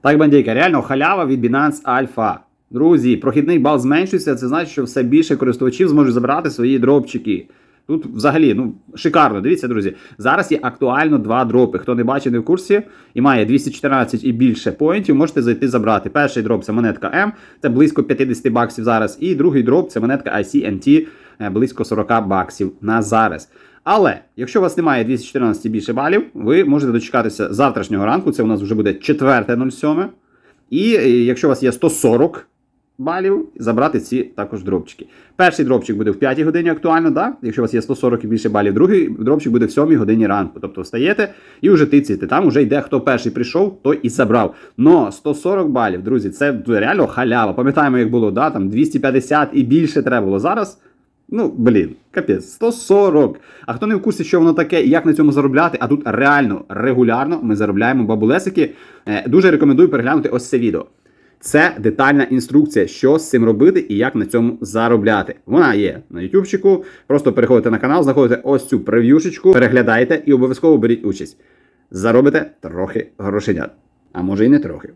Так, бандейка, реально халява від Binance Alpha. Друзі, прохідний бал зменшується, це значить, що все більше користувачів зможуть забрати свої дропчики. Тут взагалі ну шикарно. Дивіться, друзі. Зараз є актуально два дропи. Хто не бачив, не в курсі і має 214 і більше поінтів, можете зайти забрати. Перший дроп це монетка М, це близько 50 баксів зараз. І другий дроп це монетка ICNT, близько 40 баксів на зараз. Але якщо у вас немає 214 і більше балів, ви можете дочекатися завтрашнього ранку. Це у нас вже буде 4.07. І е, якщо у вас є 140 балів, забрати ці також дропчики. Перший дропчик буде в 5 годині актуально, да? якщо у вас є 140 і більше балів, другий дропчик буде в 7 годині ранку. Тобто встаєте і вже тицяєте. Там вже йде, хто перший прийшов, той і забрав. Но 140 балів, друзі, це реально халява. Пам'ятаємо, як було, да? там 250 і більше треба було. Зараз. Ну, блін, капець, 140. А хто не в курсі, що воно таке як на цьому заробляти, а тут реально регулярно ми заробляємо бабулесики. Е, Дуже рекомендую переглянути ось це відео. Це детальна інструкція, що з цим робити і як на цьому заробляти. Вона є на ютубчику. Просто переходите на канал, знаходите ось цю прев'юшечку, переглядаєте і обов'язково беріть участь. Заробите трохи грошенят. А може і не трохи.